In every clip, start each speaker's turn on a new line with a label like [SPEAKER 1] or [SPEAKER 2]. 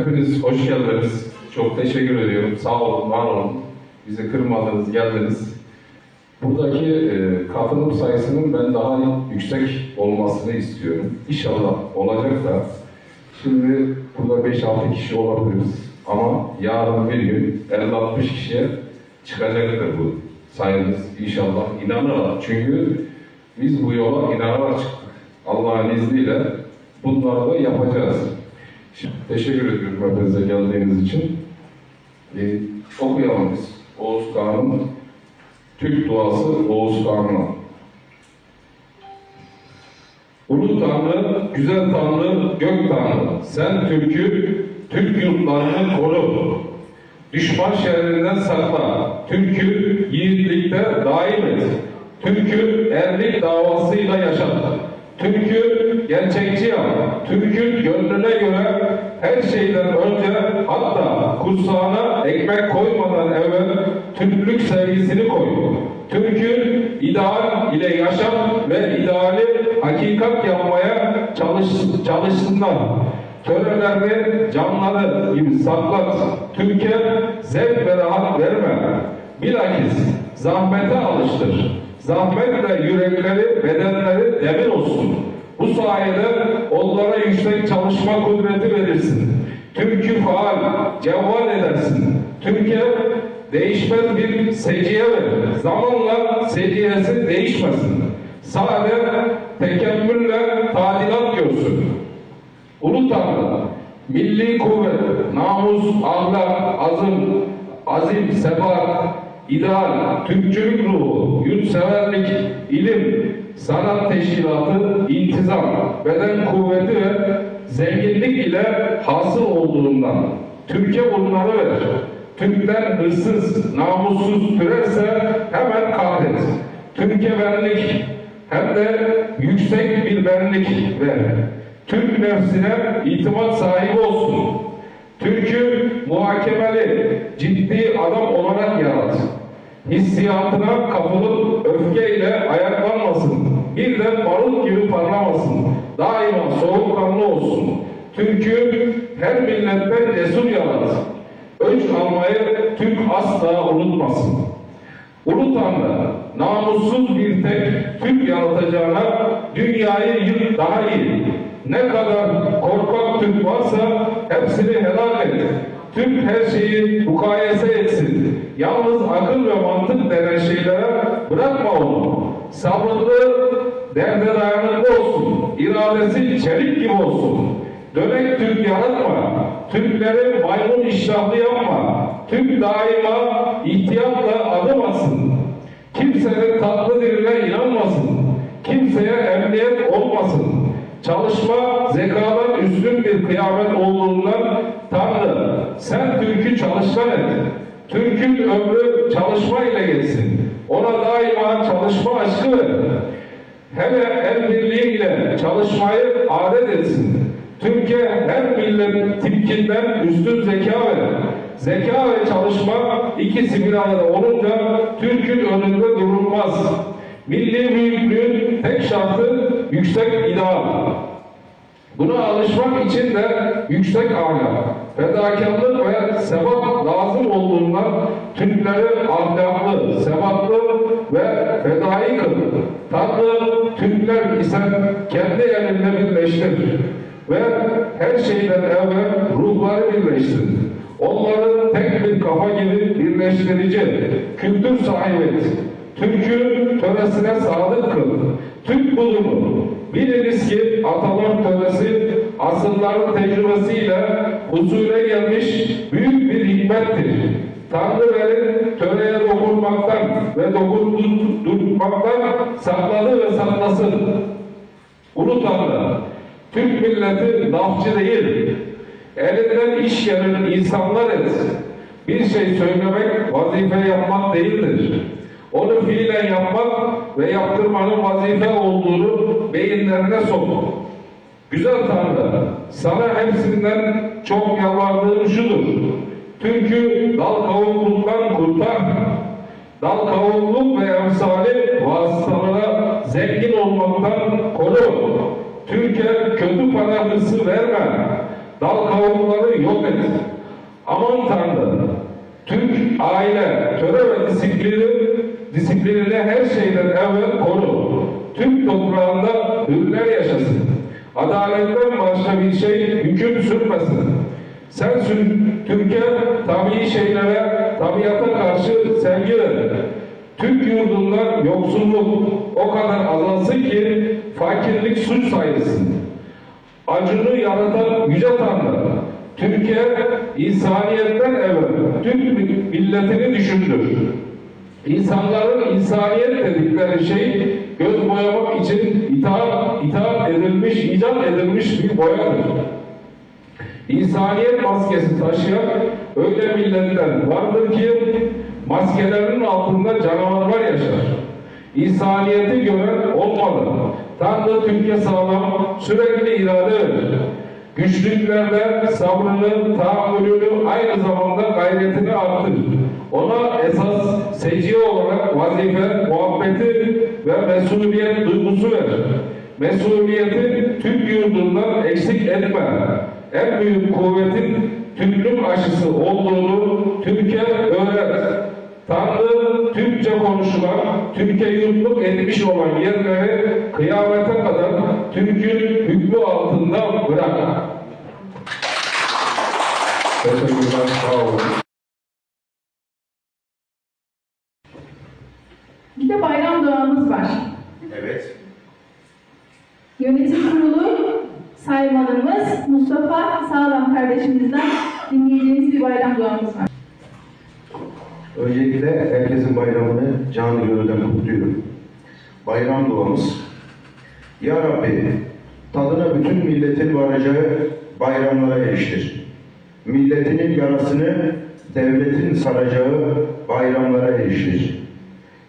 [SPEAKER 1] Hepiniz hoş geldiniz. Çok teşekkür ediyorum. Sağ olun, var olun. Bizi kırmadınız, geldiniz. Buradaki e, katılım sayısının ben daha yüksek olmasını istiyorum. İnşallah olacak da. Şimdi burada 5-6 kişi olabiliriz. Ama yarın bir gün 50-60 kişiye çıkacaktır bu sayımız inşallah. İnanarak. Çünkü biz bu yola inanarak çıktık. Allah'ın izniyle bunları da yapacağız. Teşekkür ediyorum hepinize geldiğiniz için. Ee, okuyalım biz. Oğuz Kağan'ın Türk duası Oğuz Kağan'a. Ulu Tanrı, güzel Tanrı, gök Tanrı, sen Türk'ü, Türk yurtlarını koru. Düşman şerrinden sakla, Türk'ü yiğitlikte daim et. Türk'ü erlik davasıyla yaşat. Türk'ü gerçekçi yap. Türk'ün gönlüne göre her şeyden önce hatta kursağına ekmek koymadan evvel Türklük sevgisini koy. Türk'ün ideal ile yaşam ve ideali hakikat yapmaya çalış, çalışsınlar. Törelerini canları gibi saklat. Türkiye zevk ve rahat verme. Bilakis zahmete alıştır. Zahmetle yürekleri, bedenleri demir olsun. Bu sayede onlara yüksek çalışma kudreti verirsin. Türk'ü faal, cevval edersin. Türkiye değişmez bir seciye verir. Zamanla seciyesi değişmesin. Sade tekemmülle tadilat görsün. Ulu Tanrı, milli kuvvet, namus, ahlak, azım, azim, sebat, ideal, Türkçülük ruhu, yurtseverlik, ilim, sanat teşkilatı, intizam, beden kuvveti ve zenginlik ile hasıl olduğundan Türkiye bunları ver. Türkler hırsız, namussuz türerse hemen kahret. Türkiye benlik hem de yüksek bir benlik ver. Türk nefsine itimat sahibi olsun. Türk'ü muhakemeli, ciddi adam olarak yarat. Hissiyatına kapılıp öfkeyle ayaklanmasın. Birden barut gibi parlamasın. Daima soğukkanlı olsun. Türk'ü her milletten cesur yarat. Öç almayı Türk asla unutmasın. Ulu Tanrı, namussuz bir tek Türk yaratacağına dünyayı yık daha iyi. Ne kadar korkak Türk varsa hepsini helal et. Türk her şeyi mukayese etsin. Yalnız akıl ve mantık denen şeylere bırakma onu. Sabırlı, derde dayanıklı olsun. İradesi çelik gibi olsun. Dönek Türk yaratma. Türkleri maymun iştahlı yapma. Türk daima ihtiyatla adım atsın. Kimsenin tatlı diline inanmasın. Kimseye emniyet olmasın. Çalışma zekadan üstün bir kıyamet olduğundan sen Türk'ü çalışkan et. Türk'ün ömrü çalışma ile geçsin. Ona daima çalışma aşkı ver. Hele el birliğiyle çalışmayı adet etsin. Türkiye her millet tipkinden üstün zeka verir. Zeka ve çalışma ikisi bir arada olunca Türk'ün önünde durulmaz. Milli büyüklüğün tek şartı yüksek ideal. Buna alışmak için de yüksek ahlak, fedakarlık ve sebat lazım olduğundan Türkleri ahlaklı, sebatlı ve fedai kılır. Tanrı Türkler ise kendi elinde birleştir ve her şeyden evvel ruhları birleştir. Onları tek bir kafa gibi birleştirici, kültür sahibi et. Türk'ü töresine sadık kıl. Türk bulumu. Biliriz ki atalar töresi asılların tecrübesiyle huzure gelmiş büyük bir hikmettir. Tanrı verin töreye dokunmaktan ve dokundurmaktan sakladı ve saklasın. Ulu Türk milleti lafçı değil, elinden iş gelen insanlar et. Bir şey söylemek vazife yapmak değildir. Onu fiilen yapmak ve yaptırmanın vazife olduğunu beyinlerine sok. Güzel Tanrı, sana hepsinden çok yalvardığım şudur. Türk'ü dal kavukluktan kurtar. Dal kavukluk ve emsali vasıtalara zengin olmaktan koru. Türkiye kötü para hırsı verme. Dal kavukları yok et. Aman Tanrım. Türk aile, töre ve disiplini, disiplinini her şeyden evvel koru. Türk toprağında hürler yaşasın. Adaletten başka bir şey hüküm sürmesin. Sen Türkiye tabii şeylere, tabiata karşı sevgi ver. Türk yurdunda yoksulluk o kadar azalsın ki fakirlik suç sayılsın. Acını yaratan Yüce Tanrı, Türkiye insaniyetten evvel Türk milletini düşündür. İnsanların insaniyet dedikleri şey göz boyamak için itaat, itaat edilmiş, icat edilmiş bir boyadır. İnsaniyet maskesi taşıyan öyle milletler vardır ki maskelerinin altında canavarlar yaşar. İnsaniyeti gören olmalı. Tanrı Türkiye sağlam, sürekli irade verir. Güçlüklerde sabrını, tahammülünü, aynı zamanda gayretini arttırır. Ona esas seciye olarak vazife, muhabbeti ve mesuliyet duygusu verir. Mesuliyeti Türk yurdundan eksik etme. En büyük kuvvetin Türklük aşısı olduğunu Türkiye öğret. Tanrı Türkçe konuşulan, Türkiye yurtluk etmiş olan yerleri kıyamete kadar Türk'ün hükmü altında bırak. Teşekkürler, sağ olun.
[SPEAKER 2] Bir de bayram duamız var.
[SPEAKER 3] Evet.
[SPEAKER 2] Yönetim kurulu saymanımız Mustafa Sağlam kardeşimizden dinleyeceğimiz bir bayram duamız var.
[SPEAKER 3] Öncelikle herkesin bayramını canı gönülden kutluyorum. Bayram duamız. Ya Rabbi, tadına bütün milletin varacağı bayramlara eriştir. Milletinin yarasını devletin saracağı bayramlara eriştir.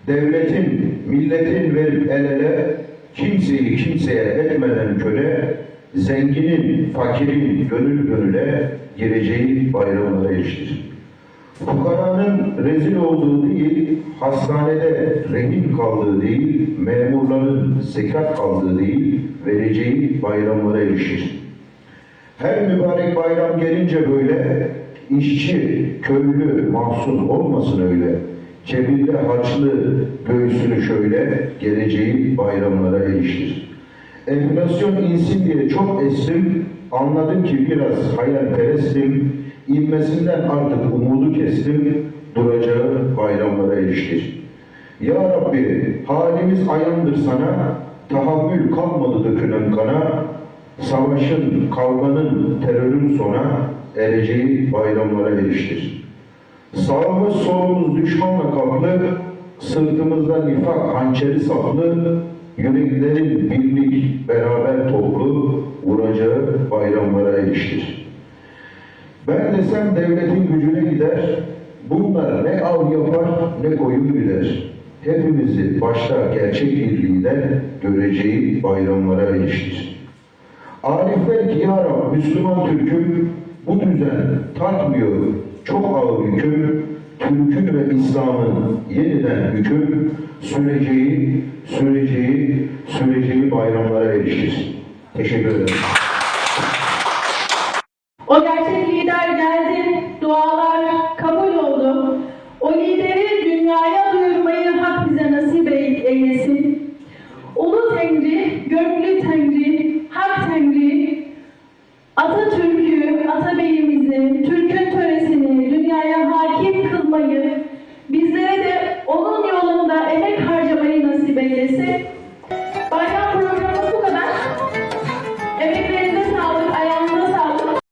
[SPEAKER 3] Devletin, milletin verip el ele kimseyi kimseye etmeden köle, zenginin, fakirin gönül gönüle gireceği bayramlara eriştir. Fukaranın rezil olduğu değil, hastanede rehin kaldığı değil, memurların zekat aldığı değil, vereceği bayramlara erişir. Her mübarek bayram gelince böyle, işçi, köylü, mahzun olmasın öyle. Cebinde harçlı, göğsünü şöyle, geleceği bayramlara erişir. Enflasyon insin diye çok estim, anladım ki biraz hayalperestim, inmesinden artık umudu kestim, duracağı bayramlara eriştir. Ya Rabbi, halimiz ayandır sana, tahammül kalmadı dökülen kana, savaşın, kavganın, terörün sona ereceği bayramlara eriştir. Sağımız solumuz düşmanla kaplı, sırtımızda nifak hançeri saplı, yüreklerin birlik, beraber toplu, vuracağı bayramlara eriştir. Ben desem devletin gücüne gider, bunlar ne av yapar ne koyun gider. Hepimizi başta gerçek bir lider göreceği bayramlara eriştir. Arifler ki ya Rab, Müslüman Türk'üm bu düzen tartmıyor çok ağır yüküm, Türk'ün ve İslam'ın yeniden hüküm süreceği, süreceği, süreceği bayramlara erişir. Teşekkür ederim.
[SPEAKER 2] O gerçek lider geldi, dualar kabul oldu. O lideri